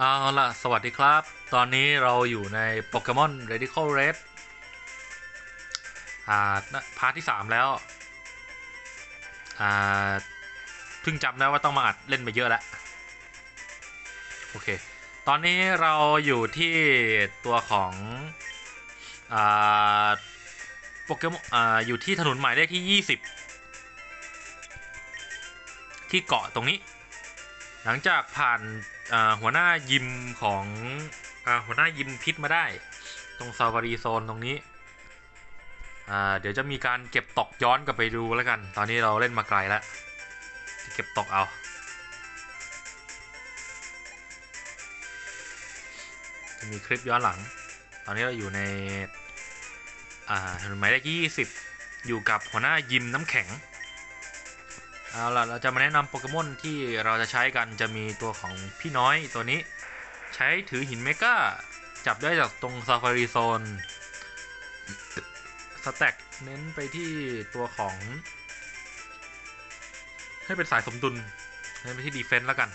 เอาล่ะ สวัสดีครับ ตอนนี้เราอยู่ในโปเกมอน Radical Red อ่าพาร์ทที่ 3 แล้ว อ่าเพิ่งจำได้ว่าต้องมาอัดเล่นไปเยอะแล้ว โอเค ตอนนี้เราอยู่ที่ตัวของ อ่าโปเกมอนอ่าอยู่ที่ถนนหมายเลขที่ 20 ที่เกาะตรงนี้ หลังจากผ่าน หัวหน้ายิมของอหัวหน้ายิมพิษมาได้ ตรงซาวารีโซนตรงนี้ เดี๋ยวจะมีการเก็บตกย้อนกลับไปดูแล้วกัน ตอนนี้เราเล่นมาไกลแล้วจะเก็บตกเอาจะมีคลิปย้อนหลัง ตอนนี้เราอยู่ในถนนหมายเลขยี่สิบอยู่กับหัวหน้ายิมน้ำแข็ง เอาล่ะเราจะมาแนะนำโปเกมอนที่เราจะใช้กันจะมีตัวของพี่น้อยตัวนี้ ใช้ถือหินเมกาจับได้จากตรงซาฟารีโซนสแต็กเน้นไปที่ตัวของ ให้เป็นสายสมดุลเน้นไปที่ดีเฟนต์แล้วกัน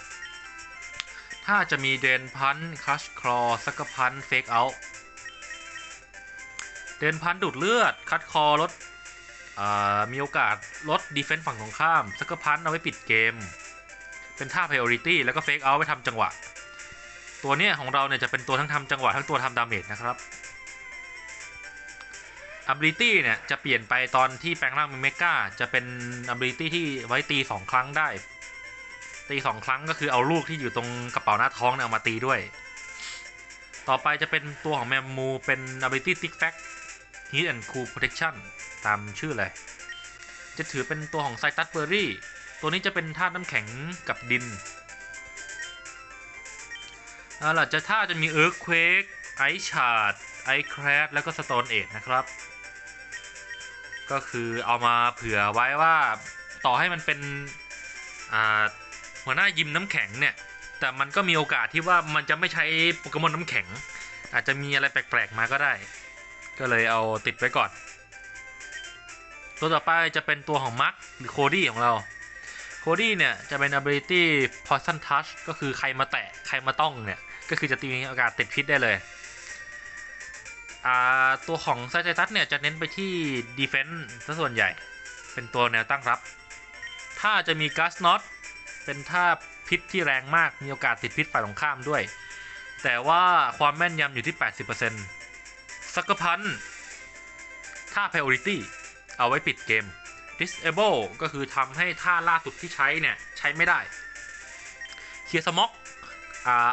ถ้าจะมีเดนพันคลัชคลอสักพันเฟกเอาเดนพันดูดเลือด คัดคอลด มีโอกาสลดดีเฟนส์ฝั่งตรงข้ามสกพันเอาไว้ปิดเกม เป็นท่า priority แล้วก็ fake out ไว้ทำจังหวะ ตัวเนี้ยของเราเนี่ยจะเป็นตัวทั้งทำจังหวะ ทั้งตัวทำดาเมจนะครับ ability เนี่ยจะเปลี่ยนไปตอนที่แปลงร่างเป็นเมกาจะเป็น ability ที่ไว้ตี 2 ครั้งได้ ตี2ครั้งก็คือเอาลูกที่อยู่ตรงกระเป๋าหน้าท้องเนี่ยเอามาตีด้วย ต่อไปจะเป็นตัวของแมมมูเป็น ability tick fact heat and cool protection ตามชื่อเลย จะถือเป็นตัวของไซตัสเบอร์รี่ ตัวนี้จะเป็นธาตุน้ำแข็งกับดินเอาล่ะจะท่าจะมีเอิร์กเควกไอชาร์ดไอแครดแล้วก็สโตนเอทนะครับ ก็คือเอามาเผื่อไว้ว่าต่อให้มันเป็นหัวหน้ายิมน้ำแข็งเนี่ย แต่มันก็มีโอกาสที่ว่ามันจะไม่ใช้โปเกมอนน้ำแข็ง อาจจะมีอะไรแปลก ๆ มาก็ได้ ก็เลยเอาติดไว้ก่อน ตัวต่อไปจะเป็นตัวของมาร์คหรือโคดี้ของเราโคดี้เนี่ยจะเป็น ability poison touch ก็คือใครมาแตะใครมาต้องเนี่ย ก็คือจะตีอากาศติดพิษได้เลยตัวของไซเ t ตัสเนี่ยจะเน้นไปที่ defense ซะส่วนใหญ่ เป็นตัวแนวตั้งรับ ถ้าจะมี gas knot เป็นท่าพิษที่แรงมากมีโอกาสติดพิษฝ่ายตรงข้ามด้วย แต่ว่าความแม่นยำอยู่ที่ 80%สักพันท่า priority เอาไว้ปิดเกม disable ก็คือทำให้ท่าล่าสุดที่ใช้เนี่ยใช้ไม่ได้ เคลียร์สม็อก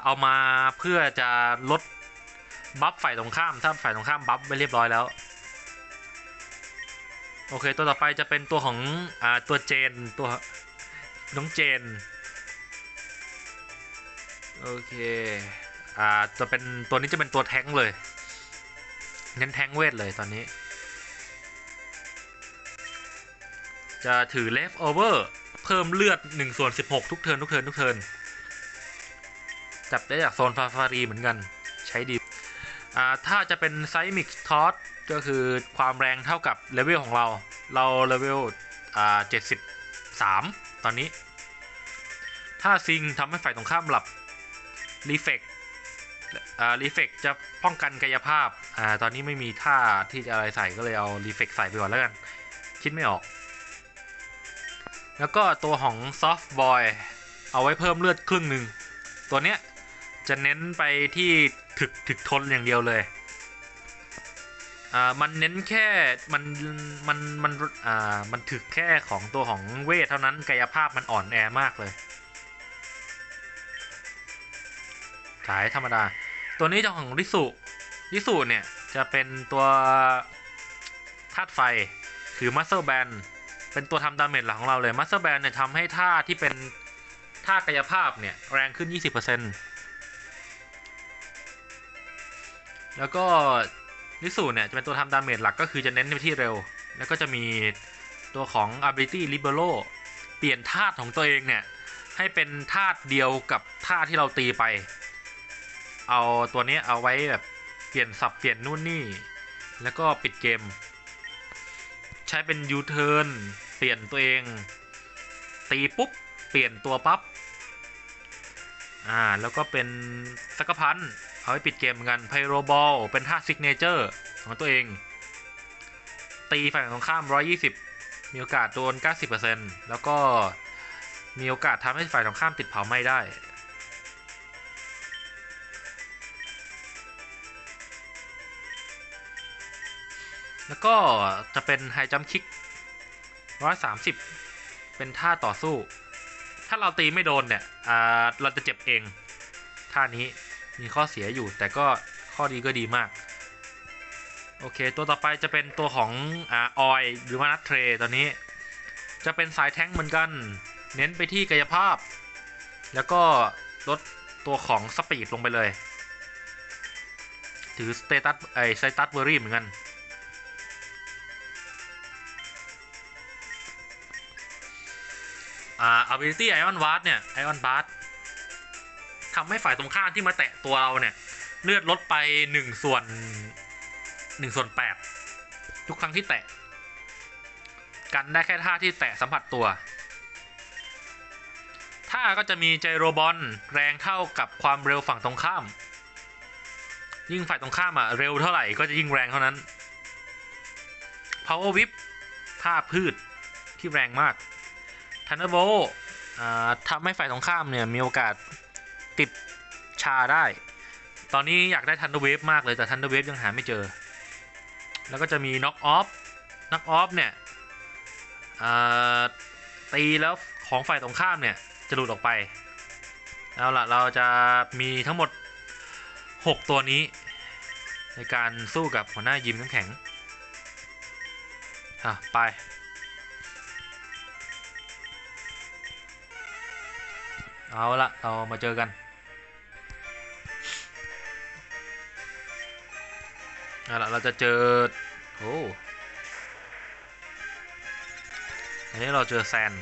เอามาเพื่อจะลดบัฟฝ่ายตรงข้าม ถ้าฝ่ายตรงข้ามบัฟไปเรียบร้อยแล้ว โอเค ตัวต่อไปจะเป็นตัวของอตัวเจน ตัวน้องเจน โอเค อ่าจะเป็นตัวนี้จะเป็นตัวแท้งเลย เน้นแท้งเวทเลยตอนนี้ จะถือ leftover เพิ่มเลือด1ส่วน16 ทุกเทิร์นทุกเทิร์นทุกเทิร์นจับได้จากโซนฟาฟารีเหมือนกันใช้ดีอ่าถ้าจะเป็นไซมิกทอสก็คือความแรงเท่ากับเลเวลของเรา เราเลเวลอ่า73ตอนนี้ ถ้าซิงทำให้ฝ่ายตรงข้ามหลับรีเฟกอ่ารีเฟกจะป้องกันกายภาพอ่าตอนนี้ไม่มีท่าที่จะอะไรใส่ก็เลยเอารีเฟกใส่ไปก่อนแล้วกัน คิดไม่ออก แล้วก็ตัวของ Soft Boy เอาไว้เพิ่มเลือดครึ่งหนึ่ง ตัวเนี้ยจะเน้นไปที่ถึกถึกทนอย่างเดียวเลย อ่า มันเน้นแค่ มัน มัน มัน อ่า มันถึกแค่ของตัวของเวทเท่านั้นกายภาพมันอ่อนแอมากเลยสายธรรมดา ตัวนี้จะของริสุริสุเนี่ยจะเป็นตัวธาตุไฟ คือมัสเซอร์แบน เป็นตัวทำดาเมจหลักของเราเลยมัสเตอร์แบนเนี่ยทำให้ท่าที่เป็นท่ากายภาพเนี่ย แรงขึ้น 20%แล้วก็นิสูเนี่ย จะเป็นตัวทำดาเมจหลักก็คือจะเน้นไปที่เร็ว แล้วก็จะมีตัวของ ability libero เปลี่ยนธาตุของตัวเองเนี่ย ให้เป็นธาตุเดียวกับธาตุที่เราตีไป เอาตัวนี้เอาไว้แบบเปลี่ยนสับเปลี่ยนนู่นนี่ แล้วก็ปิดเกม ใช้เป็น U-turn เปลี่ยนตัวเอง ตีปุ๊บ เปลี่ยนตัวปับ๊บอ่า แล้วก็เป็นสักพันเอาไว้ปิดเกมเหมือนกันไพโรบอลเป็นท่าซิกเนเจอร์ของตัวเอง ตีฝ่ายตรงข้าม 120 มีโอกาสโดน 90%แล้วก็มีโอกาสทำให้ฝ่ายตรงข้ามติดเผาไหม้ได้ แล้วก็จะเป็นไฮจัมคิก130เป็นท่าต่อสู้ ถ้าเราตีไม่โดนเนี่ยเราจะเจ็บเอง ท่านี้มีข้อเสียอยู่แต่ก็ข้อดีก็ดีมาก โอเค ตัวต่อไปจะเป็นตัวของออยหรือว่านัทเทรตอนนี้ จะเป็นสายแท้งเหมือนกัน เน้นไปที่กายภาพ แล้วก็ลดตัวของสปีดลงไปเลย ถือสเตตัสไอสเตตัสเบอรี่เหมือนกัน อ่า ability ion bart เนี่ย ion bart ทำให้ฝ่ายตรงข้ามที่มาแตะตัวเราเนี่ย เลือดลดไป1ส่วน1ส่วน8ทุกครั้งที่แตะ กันได้แค่ท่าที่แตะสัมผัสตัวท่าก็จะมีไจโรบอลแรงเท่ากับความเร็วฝั่งตรงข้าม ยิ่งฝ่ายตรงข้ามอะเร็วเท่าไหร่ก็จะยิ่งแรงเท่านั้น power whip ท่าพืชที่แรงมาก ทันเดอร์โบทำให้ฝ่ายตรงข้ามเนี่ยมีโอกาสติดชาได้ ตอนนี้อยากได้ทันเดอร์เวฟมากเลยแต่ทันเดอร์เวฟยังหาไม่เจอ แล้วก็จะมีน็อกออฟน็อกออฟเนี่ยอ่าตีแล้วของฝ่ายตรงข้ามเนี่ยจะหลุดออกไป เอาล่ะเราจะมีทั้งหมด 6 ตัวนี้ ในการสู้กับหัวหน้ายิมน้ำแข็งอะไป เอาละเรามาเจอกันเอาละเราจะเจอโอ้อันนี้เราเจอแซน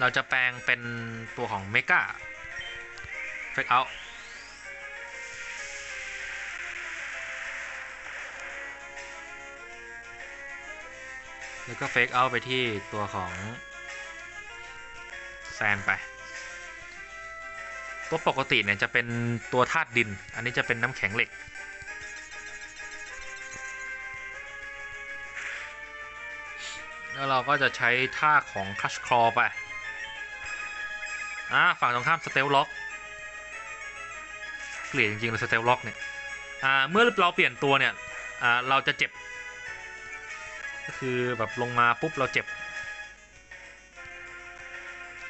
เราจะแปลงเป็นตัวของเมกาเฟกเอา แล้วก็เฟกเอาไปที่ตัวของแซนไป ตัวปกติเนี่ยจะเป็นตัวธาตุดิน อันนี้จะเป็นน้ำแข็งเหล็ก แล้วเราก็จะใช้ท่าของคัชคลอไป อ่าฝั่งตรงข้ามสเตลล็อกเกลียดจริงๆเลยสเตลล็อกเนี่ย อ่า เมื่อเราเปลี่ยนตัวเนี่ย อ่า เราจะเจ็บ คือแบบลงมาปุ๊บเราเจ็บ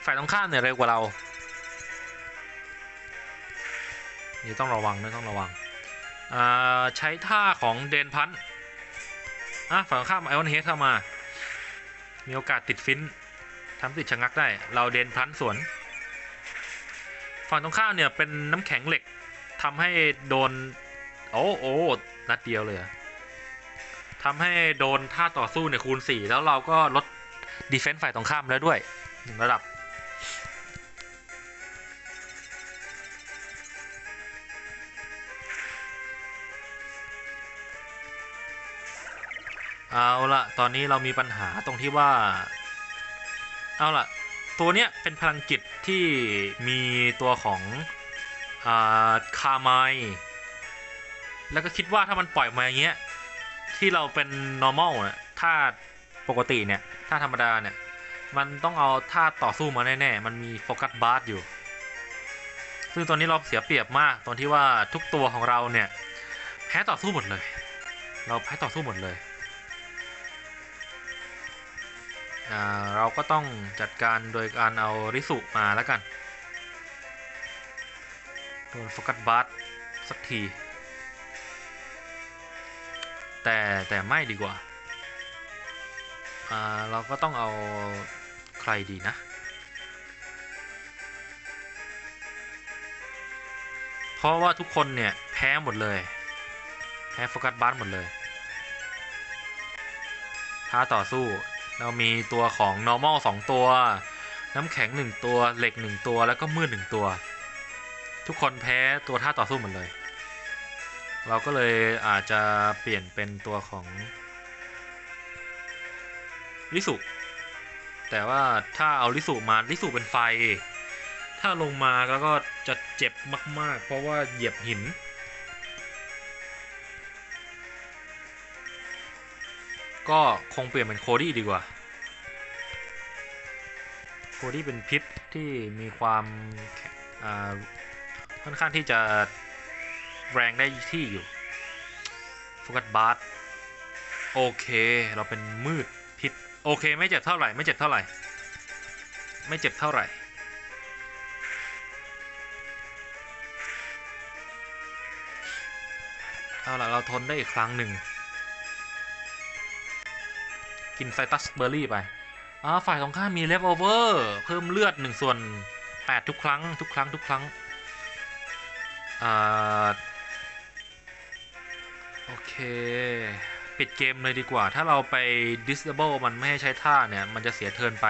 ฝ่ายตรงข้ามเนี่ยเร็วกว่าเรา นี่ต้องระวังนะต้องระวัง ใช้ท่าของเดนพันอะฝั่งตรงข้ามไอออนเฮดเข้ามา มีโอกาสติดฟินทำติดชะงักได้ เราเดนพันสวน ฝั่งตรงข้ามเนี่ยเป็นน้ำแข็งเหล็กทำให้โดน โอ้โอ้นัดเดียวเลยอะ ทำให้โดนท่าต่อสู้เนี่ยคูณ 4 แล้วเราก็ลดดีเฟนส์ฝ่ายตรงข้ามแล้วด้วยหนึ่งระดับ เอาละตอนนี้เรามีปัญหาตรงที่ว่า เอาละตัวเนี้ยเป็นพลังจิตที่มีตัวของอาคาไมแล้วก็คิดว่าถ้ามันปล่อยมาอย่างเงี้ย ที่เราเป็น normal เนี่ยถ้าปกติเนี่ยถ้าธรรมดาเนี่ย มันต้องเอาท่าต่อสู้มาแน่ๆ มันมีโฟกัสบาร์อยู่ ซึ่งตอนนี้เราเสียเปรียบมากตอนที่ว่าทุกตัวของเราเนี่ย แพ้ต่อสู้หมดเลย เราแพ้ต่อสู้หมดเลย เราก็ต้องจัดการโดยการเอาริสุมาแล้วกันโดนโฟกัสบาร์สักที แต่แต่ไม่ดีกว่าอ่าเราก็ต้องเอาใครดีนะ เพราะว่าทุกคนเนี่ย แพ้หมดเลย แพ้โฟกัสบาร์หมดเลยท้าต่อสู้เรามีตัวของ normal 2 ตัว น้ำแข็ง 1 ตัว เหล็ก 1 ตัว แล้วก็มืด 1 ตัว ทุกคนแพ้ตัวท่าต่อสู้หมดเลย เราก็เลยอาจจะเปลี่ยนเป็นตัวของลิสุ แต่ว่าถ้าเอาลิสุมาลิสุเป็นไฟ ถ้าลงมาแล้วก็จะเจ็บมาก ๆ เพราะว่าเหยียบหิน ก็คงเปลี่ยนเป็นโคดี้ดีกว่า โคดี้เป็นพิษที่มีความอ่าค่อนข้างที่จะ แรงได้ที่อยู่โฟกัสบาร์โอเค เราเป็นมืดพิษโอเค ไม่เจ็บเท่าไหร่ ไม่เจ็บเท่าไหร่ ไม่เจ็บเท่าไหร่เอาล่ะเราทนได้อีกครั้งหนึ่ง กินไซตัสเบอร์รี่ไปอ่าฝ่ายตรงข้ามมีเลฟโอเวอร์เพิ่มเลือด1ส่วน8ทุกครั้ง ทุกครั้ง ทุกครั้งอ่า โอเค ปิดเกมเลยดีกว่า ถ้าเราไป disable มันไม่ให้ใช้ท่าเนี่ย มันจะเสียเทินไป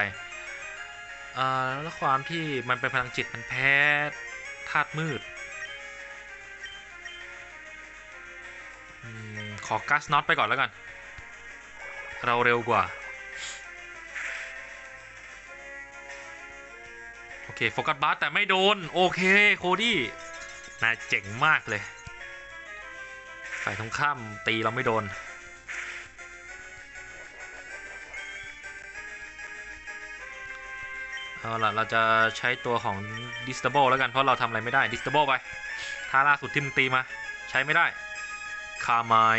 แล้วความที่มันเป็นพลังจิตมันแพ้ธาตุมืดขอกัสน็อตไปก่อนแล้วกัน เราเร็วกว่า โอเค โฟกัสบาร์แต่ไม่โดน โอเค โคดี้นายเจ๋งมากเลย ฝ่ายตรงข้ามตีเราไม่โดน เอาล่ะ เราจะใช้ตัวของ Disable แล้วกัน เพราะเราทำอะไรไม่ได้ Disable ไปท่าล่าสุดที่มึงตีมา ใช้ไม่ได้ คาไมาย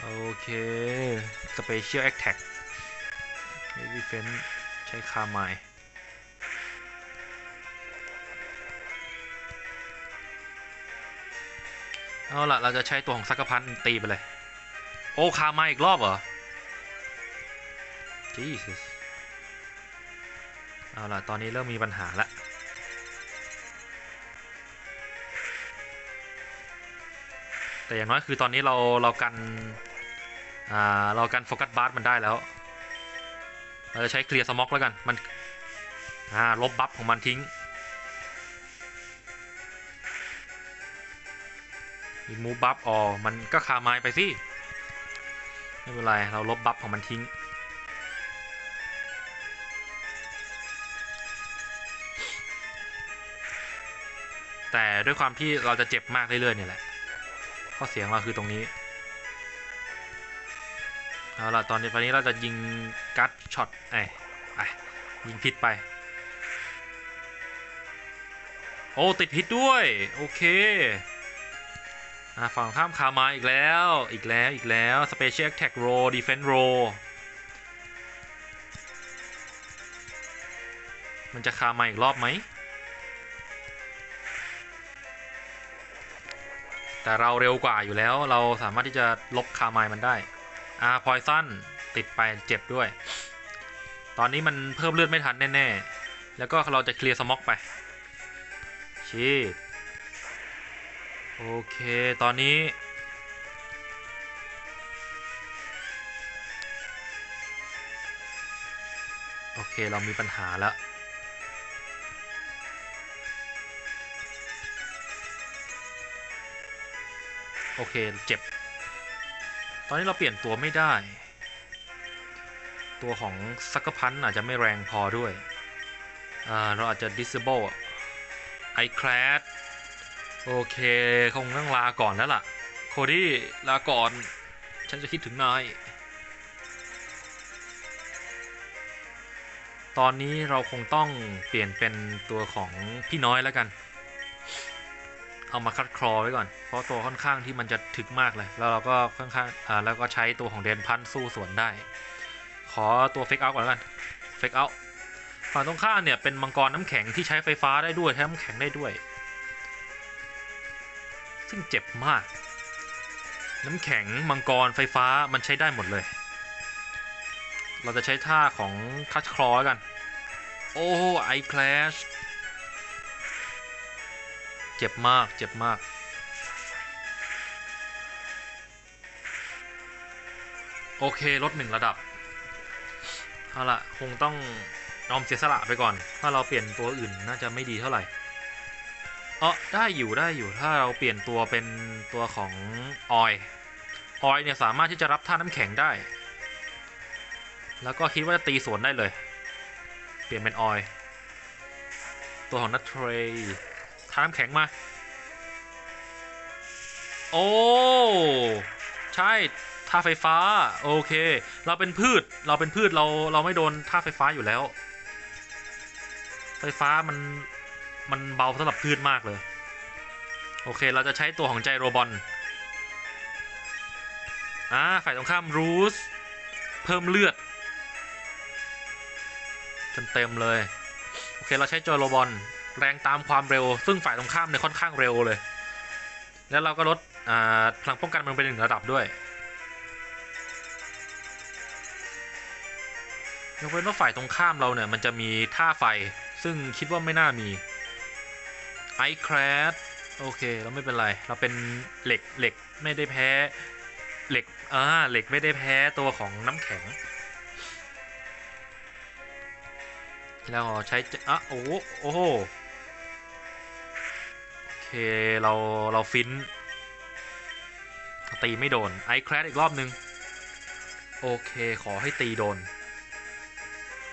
โอเค Special Attack Defense ใช้คาไมาย เอาล่ะเราจะใช้ตัวของซักกพันธ์ตีไปเลย โอ้คาไมายอีกรอบเหรอ Jesus เอาล่ะตอนนี้เริ่มมีปัญหาแล้วแต่อย่างน้อยคือตอนนี้เราเรากันอ่าเรากันโฟกัสบาร์มันได้แล้ว เราจะใช้เคลียร์สม็อกแล้วกัน มันอ่าลบบัฟของมันทิ้ง มีมูบัฟออมันก็คาไม้ไปสิไม่เป็นไร เราลบบัฟของมันทิ้ง แต่ด้วยความที่เราจะเจ็บมากเรื่อยๆเนี่ยแหละ ข้อเสียงเราคือตรงนี้ เอาล่ะ ตอนนี้ตอนนี้เราจะยิงกัดช็อตไอ้ไอ้ยิงพิษไป โอ้ ติดพิษด้วย โอเค ฝั่งข้ามคามาอีกแล้ว อีกแล้ว อีกแล้ว Special Attack Roll Defense Roll มันจะคามาอีกรอบไหม แต่เราเร็วกว่าอยู่แล้ว เราสามารถที่จะลบคาไมายมันได้ อ่า พอยซันติดไปเจ็บด้วย ตอนนี้มันเพิ่มเลือดไม่ทันแน่ ๆ แล้วก็เราจะเคลียร์สม็อกไปชี โอเค ตอนนี้ โอเค เรามีปัญหาแล้วโอเค เจ็บ ตอนนี้เราเปลี่ยนตัวไม่ได้ ตัวของซักกพันอาจจะไม่แรงพอด้วย เราอาจจะ disable ไอแคลด โอเค คงต้องลาก่อนแล้วล่ะ โคดี้ลาก่อน ฉันจะคิดถึงนาย ตอนนี้เราคงต้องเปลี่ยนเป็นตัวของพี่น้อยแล้วกัน เอามาคัดคลอไว้ก่อน เพราะตัวค่อนข้างที่มันจะถึกมากเลย แล้วเราก็ค่อนข้างอ่าแล้วก็ใช้ตัวของเดนพันสู้สวนได้ ขอตัวเฟกเอาก่อนแล้วกัน เฟกเอาฝั่งตรงข้ามเนี่ยเป็นมังกรน้ำแข็งที่ใช้ไฟฟ้าได้ด้วยใช้น้ำแข็งได้ด้วย ซึ่งเจ็บมาก น้ำแข็งมังกรไฟฟ้ามันใช้ได้หมดเลย เราจะใช้ท่าของคัชคลอกัน โอ้ไอแคลชเจ็บมากเจ็บมากโอเคลดหนึ่งระดับเอาละคงต้องยอมเสียสละไปก่อน ถ้าเราเปลี่ยนตัวอื่นน่าจะไม่ดีเท่าไหร่ เออได้อยู่ได้อยู่ถ้าเราเปลี่ยนตัวเป็นตัวของออยออยเนี่ยสามารถที่จะรับท่าน้ำแข็งได้ แล้วก็คิดว่าจะตีสวนได้เลย เปลี่ยนเป็นออยตัวของนัทเทรย์ท่าน้ำแข็งมา โอ้ใช่ท่าไฟฟ้า โอเค เราเป็นพืชเราเป็นพืชเราเราไม่โดนท่าไฟฟ้าอยู่แล้ว ไฟฟ้ามัน มันเบาสำหรับพืชมากเลย โอเค เราจะใช้ตัวของใจโรบอลอ่าฝ่ายตรงข้ามรูสเพิ่มเลือดจนเต็มเลย โอเค เราใช้จอยโรบอลแรงตามความเร็ว ซึ่งฝ่ายตรงข้ามเนี่ยค่อนข้างเร็วเลย แล้วเราก็ลดอ่าพลังป้องกันมันไปหนึ่งระดับด้วยยกเว้นว่าฝ่ายตรงข้ามเราเนี่ยมันจะมีท่าไฟ ซึ่งคิดว่าไม่น่ามี ไอแครดโอเค เราไม่เป็นไร เราเป็นเหล็กเหล็กไม่ได้แพ้เหล็กอ่าเหล็กไม่ได้แพ้ตัวของน้ำแข็ง แล้วใช้จะอะโอ้โอ้โหโอเค เรา เราฟินตีไม่โดน ไอแครดอีกรอบนึง โอเค ขอให้ตีโดน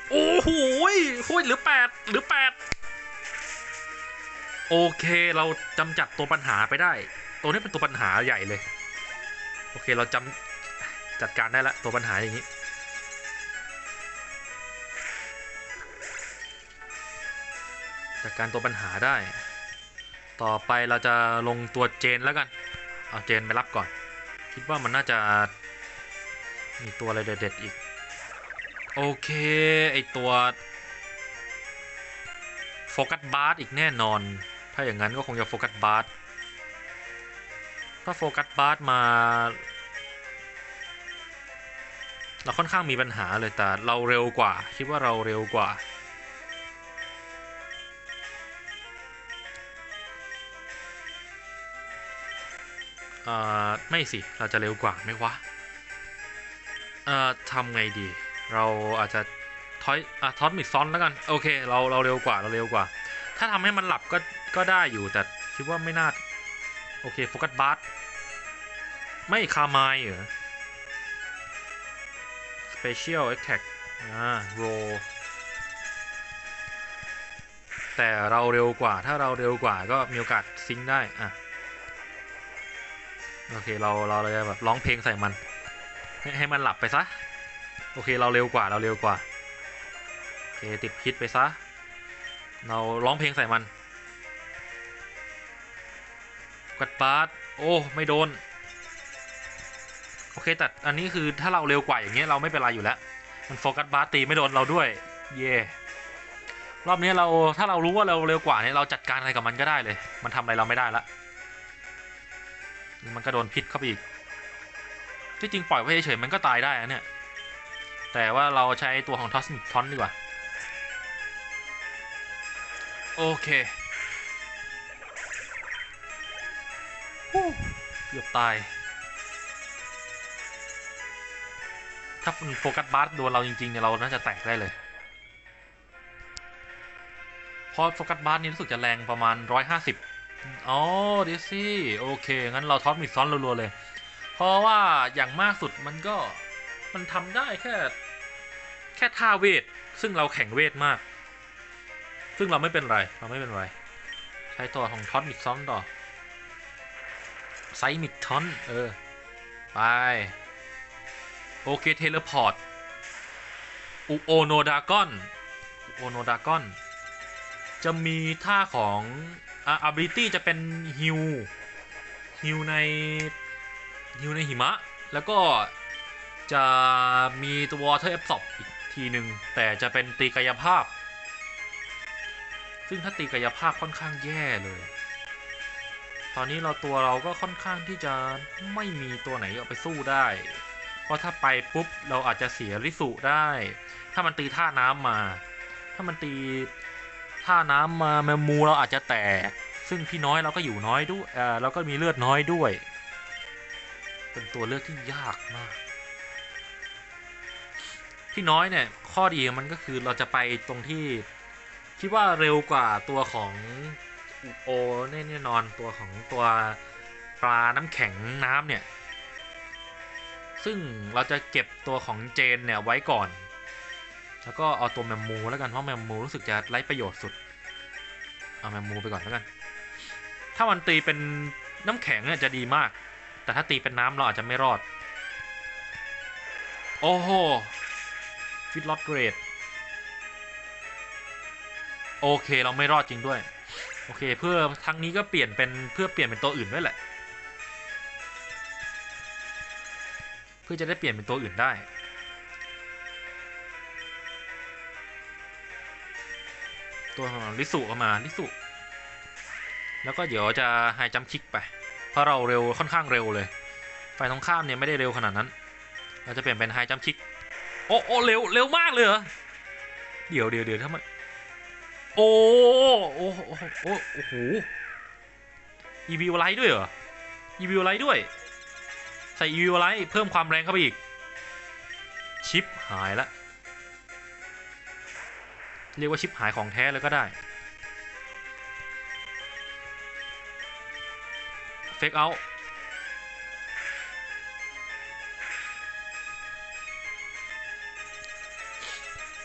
โอ้โหโอ้ยเหรือแปดหรือแปด โอเคเราจำจัดตัวปัญหาไปได้ ตัวนี้เป็นตัวปัญหาใหญ่เลย โอเคเราจำจัดการได้ละตัวปัญหาอย่างนี้ จัดการตัวปัญหาได้ ต่อไปเราจะลงตัวเจนแล้วกัน เอาเจนไปรับก่อน คิดว่ามันน่าจะมีตัวอะไรเด็ดๆอีก โอเคไอตัวโฟกัสบาร์อีกแน่นอน ถ้าอย่างนั้นก็คงจะโฟกัสบาร์สถ้าโฟกัสบาร์สมา เราค่อนข้างมีปัญหาเลยแต่เราเร็วกว่า คิดว่าเราเร็วกว่า ไม่สิ เราจะเร็วกว่าไหมวะทำไงดี เราอาจจะทอยอะทอสมิดซอนแล้วกัน โอเค เราเราเร็วกว่าเราเร็วกว่า ถ้าทำให้มันหลับก็ ก็ได้อยู่แต่คิดว่าไม่น่า โอเคโฟกัสบาร์ไม่คาไมายเหรอ Special Attack อ่า Roll แต่เราเร็วกว่าถ้าเราเร็วกว่าก็มีโอกาสซิงได้ อะ โอเคเราเราเลยแบบร้องเพลงใส่มัน ให้ให้มันหลับไปซะ โอเคเราเร็วกว่าเราเร็วกว่า โอเคติดพิษไปซะ เราร้องเพลงใส่มัน กัดบาสโอ้ไม่โดน โอเคแต่อันนี้คือถ้าเราเร็วกว่าอย่างเงี้ยเราไม่เป็นไรอยู่แล้ว มันโฟกัสบาสตีไม่โดนเราด้วย เย่รอบนี้เราถ้าเรารู้ว่าเราเร็วกว่าเนี่ยเราจัดการอะไรกับมันก็ได้เลย มันทำอะไรเราไม่ได้ละมันก็โดนพิษเข้าไปอีกที่จริงปล่อยไว้เฉยๆมันก็ตายได้นะเนี่ยแต่ว่าเราใช้ตัวของทอสมิกทอนดีกว่า โอเค เกือบตาย ถ้าโฟกัสบาร์โดนเราจริงๆเนี่ยเราน่าจะแตกได้เลยพราะโฟกัสบาร์นี่รู้สึกจะแรงประมาณ 150อ๋อดิซี่ โอเค งั้นเราท็อปมิดซ้อนรัวๆเลย เพราะว่าอย่างมากสุดมันก็มันทำได้แค่ แค่ท่าเวท ซึ่งเราแข่งเวทมาก ซึ่งเราไม่เป็นไร เราไม่เป็นไร ใช้ตัวของท็อตมิดซ้อนต่อ ไซมิดทอนเออ ไป โอเค เทเลพอร์ตอุโอโนดากอนอุโอโนดากอน จะมีท่าของอา ability จะเป็นฮิวฮิวในฮิวในหิมะ แล้วก็จะมีตัว water absorb อีกทีหนึ่งแต่จะเป็นตีกายภาพ ซึ่งถ้าตีกายภาพค่อนข้างแย่เลย ตอนนี้เราตัวเราก็ค่อนข้างที่จะไม่มีตัวไหนเอาไปสู้ได้ เพราะถ้าไปปุ๊บเราอาจจะเสียริสุได้ ถ้ามันตีท่าน้ำมา ถ้ามันตีท่าน้ำมาแมมมูเราอาจจะแตก ซึ่งพี่น้อยเราก็อยู่น้อยด้วยเออเราก็มีเลือดน้อยด้วย เป็นตัวเลือกที่ยากมาก พี่น้อยเนี่ยข้อดีมันก็คือเราจะไปตรงที่คิดว่าเร็วกว่าตัวของ โอแน่นอนตัวของตัวปลาน้ำแข็งน้ำเนี่ย ซึ่งเราจะเก็บตัวของเจนเนี่ยไว้ก่อน แล้วก็เอาตัวแมมมูแล้วกัน เพราะแมมมูรู้สึกจะไร้ประโยชน์สุด เอาแมมมูไปก่อนแล้วกัน ถ้ามันตีเป็นน้ำแข็งเนี่ยจะดีมาก แต่ถ้าตีเป็นน้ำเราอาจจะไม่รอด โอ้โหฟิตลอตเกรดโอเคเราไม่รอดจริงด้วย โอเคเพื่อครั้งนี้ก็เปลี่ยนเป็นเพื่อเปลี่ยนเป็นตัวอื่นด้วยแหละ เพื่อจะได้เปลี่ยนเป็นตัวอื่นได้ตัวของลิสุก็มาลิสุ แล้วก็เดี๋ยวจะไฮจัมคิกไป เพราะเราเร็วค่อนข้างเร็วเลยฝ่ายตรงข้ามเนี่ยไม่ได้เร็วขนาดนั้น เราจะเปลี่ยนเป็นไฮจัมคิก โอ้โอ้เร็วเร็วมากเลยเหรอ เดี๋ยวเดี๋ยวเดี๋ยวทำไม โอ้โอ้โอ้โอ้โอ้โหอีวิวไลท์ด้วยเหรออีวิวไลท์ด้วย ใส่อีวิวไลท์เพิ่มความแรงเข้าไปอีก ชิปหายละ เรียกว่าชิปหายของแท้เลยก็ได้เฟกเอา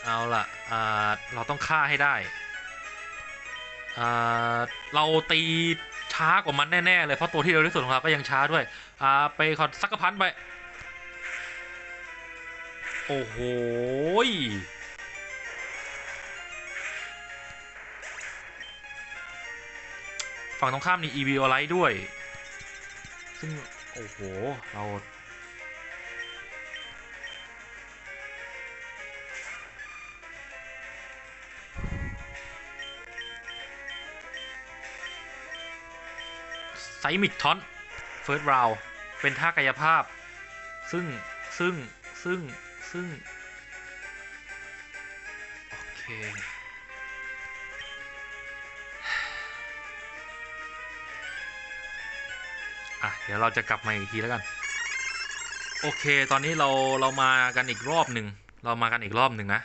เอาล่ะอ่าเราต้องฆ่าให้ได้ อ่าเราตีช้ากว่ามันแน่ๆเลยเพราะตัวที่เร็วที่สุดของเราก็ยังช้าด้วยอ่าไปขอสักพันไปโอ้โหฝั่งตรงข้ามนี่ e v o l i t e ด้วย ซึ่ง โอ้โห เรา ซมิดทอนเฟิร์สราวเป็นท่ากายภาพ ซึ่งซึ่งซึ่งซึ่ง โอเค อะ เดี๋ยวเราจะกลับมาอีกทีแล้วกัน โอเค ตอนนี้เราเรามากันอีกรอบหนึ่ง เรามากันอีกรอบหนึ่งนะ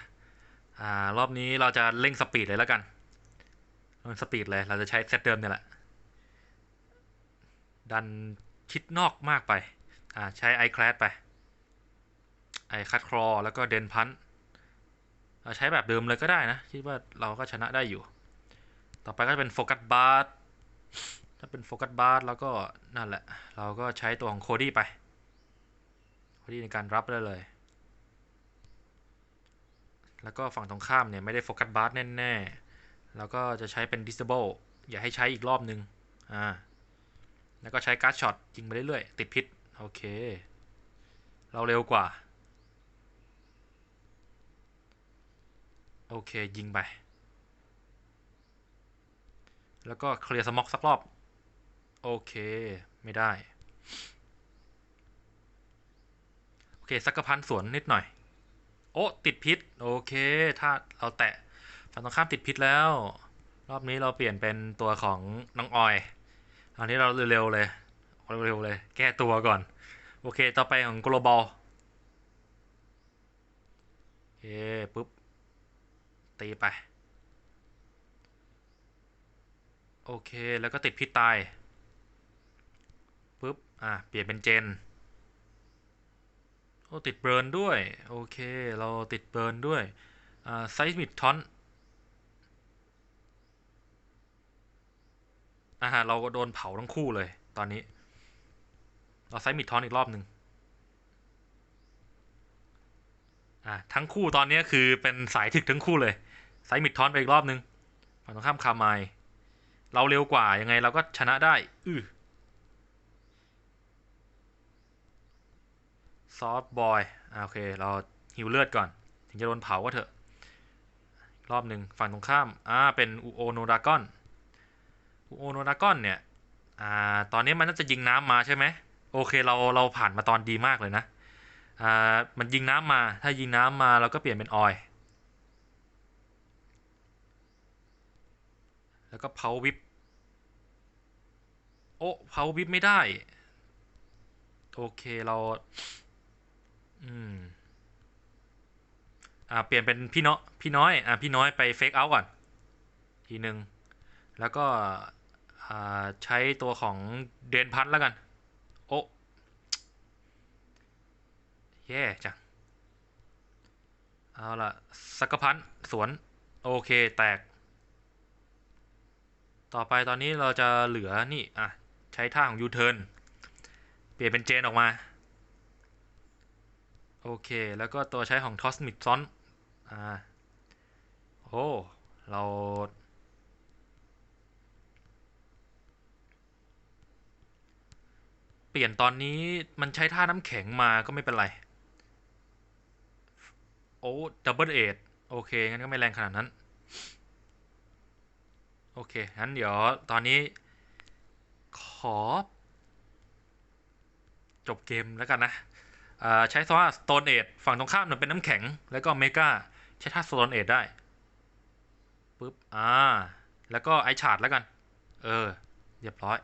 อ่า รอบนี้เราจะเร่งสปีดเลยแล้วกันเร่งสปีดเลย เราจะใช้เซตเดิมเนี่ยแหละ ดันชิดนอกมากไป อ่า ใช้ไอคลาสไป ไอคัดครอแล้วก็เดนพันเราใช้แบบเดิมเลยก็ได้นะ คิดว่าเราก็ชนะได้อยู่ ต่อไปก็จะเป็นโฟกัสบาร์ถ้าเป็นโฟกัสบาร์แล้วก็นั่นแหละ เราก็ใช้ตัวของโคดี้ไป โคดี้ในการรับได้เลย แล้วก็ฝั่งตรงข้ามเนี่ยไม่ได้โฟกัสบาร์แน่ๆ แล้วก็จะใช้เป็น disable อย่าให้ใช้อีกรอบนึง อ่า แล้วก็ใช้การ์ดช็อตยิงไปเรื่อยๆ ติดพิษ โอเค เราเร็วกว่า โอเค ยิงไป แล้วก็เคลียร์สม็อกสักรอบ โอเค ไม่ได้ โอเคสักกระพันสวนนิดหน่อย โอ้ติดพิษ โอเค ถ้าเราแตะฝั่งตรงข้ามติดพิษแล้ว รอบนี้เราเปลี่ยนเป็นตัวของน้องออย อันนี้เราเร็วๆเลยเร็วๆเลย แก้ตัวก่อน โอเค ต่อไปของ global โอเคปุ๊บ ตีไป โอเค แล้วก็ติดพิษตายปุ๊บ อะ เปลี่ยนเป็นเจน โอ้ ติดเบิร์นด้วย โอเค เราติดเบิร์นด้วย อ่า ไซส์มิดทอน อ่าฮะเราก็โดนเผาทั้งคู่เลย ตอนนี้ เราไซมิดทอนอีกรอบหนึ่งอ่าทั้งคู่ตอนนี้คือเป็นสายถึกทั้งคู่เลยไซมิดทอนไปอีกรอบหนึ่งฝั่งตรงข้ามคาไมเราเร็วกว่ายังไงเราก็ชนะได้อือซอฟบอยอ่าโอเค เราหิวเลือดก่อน ถึงจะโดนเผาก็เถอะ รอบหนึ่งฝั่งตรงข้าม อ่า เป็นอูโอโนดากอน โอโนดากอนเนี่ย อ่า ตอนนี้มันน่าจะยิงน้ำมาใช่ไหม โอเคเราเราผ่านมาตอนดีมากเลยนะ อ่า มันยิงน้ำมา ถ้ายิงน้ำมาเราก็เปลี่ยนเป็นออยแล้วก็เผาวิปโอ้เผาวิปไม่ได้ โอเคเรา อืม อ่า เปลี่ยนเป็นพี่เนาะพี่น้อย อ่าพี่น้อยไปเฟกเอาท์ก่อน ทีหนึ่งแล้วก็ ใช้ตัวของเดนพันแล้วกัน โอ้แย่จัง เอาล่ะสักพันธ์สวน โอเค แตก ต่อไปตอนนี้เราจะเหลือนี่ อะ ใช้ท่าของยูเทิร์นเปลี่ยนเป็นเจนออกมา โอเค แล้วก็ตัวใช้ของทอสมิดซอน อ่า โอ้ เรา เปลี่ยนตอนนี้มันใช้ท่าน้ำแข็งมาก็ไม่เป็นไร โอ้ดับเบิลเอทโอเค งั้นก็ไม่แรงขนาดนั้น โอเค งั้นเดี๋ยวตอนนี้ ขอ จบเกมแล้วกันนะใช้ซอสโตนเอทฝั่งตรงข้ามมันเป็นน้ำแข็ง แล้วก็เมกาใช้ท่าสโตนเอทได้ปุ๊บอ่าแล้วก็ไอชาร์ดแล้วกัน เออเรียบร้อย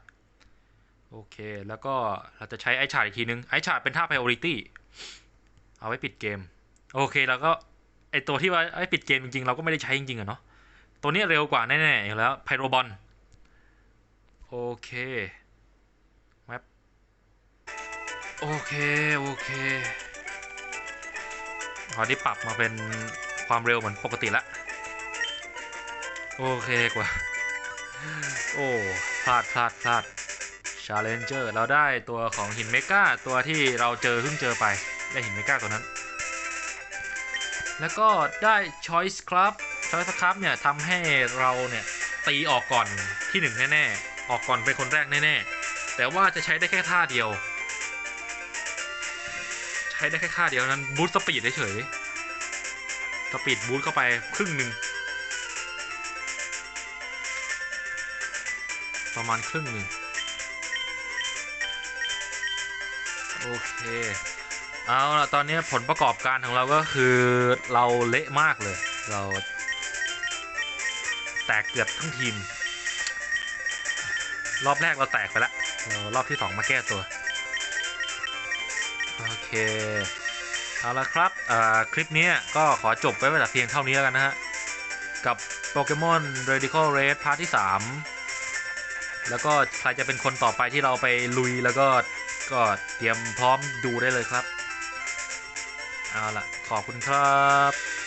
โอเค แล้วก็เราจะใช้ไอชาร์ดอีกทีนึงไอชาร์ดเป็นท่า priority เอาไว้ปิดเกม โอเคแล้วก็ไอตัวที่ว่าไอปิดเกมจริงๆ เราก็ไม่ได้ใช้จริงๆอะเนาะตัวนี้เร็วกว่าแน่ๆอยู่แล้วไพโรบอลโอเคแวบโอเค โอเคตอนนี้ปรับมาเป็นความเร็วเหมือนปกติละโอเคกว่า โอ้พลาดพลาดพลาด Challenger เราได้ตัวของหินเมกาตัวที่เราเจอเพิ่งเจอไปได้หินเมกาตัวนั้น แล้วก็ได้ Choice Club Choice Club เนี่ยทำให้เราเนี่ยตีออกก่อนที่หนึ่งแน่ๆ ออกก่อนเป็นคนแรกแน่ๆ แต่ว่าจะใช้ได้แค่ท่าเดียว ใช้ได้แค่ท่าเดียวนั้นบูสต์สปีดเฉยสปีดบูสต์เข้าไปครึ่งหนึ่งประมาณครึ่งหนึ่ง โอเค เอาละตอนนี้ผลประกอบการของเราก็คือเราเละมากเลย เราแตกเกือบทั้งทีม รอบแรกเราแตกไปแล้วเรารอบที่สองมาแก้ตัว โอเค เอาละครับอ่าคลิปนี้ก็ขอจบไว้แต่เพียงเท่านี้แล้วกันนะฮะ กับโปเกมอน Radical Red พาร์ทที่ 3 แล้วก็ใครจะเป็นคนต่อไปที่เราไปลุยแล้วก็ ก็เตรียมพร้อมดูได้เลยครับ เอาล่ะขอบคุณครับ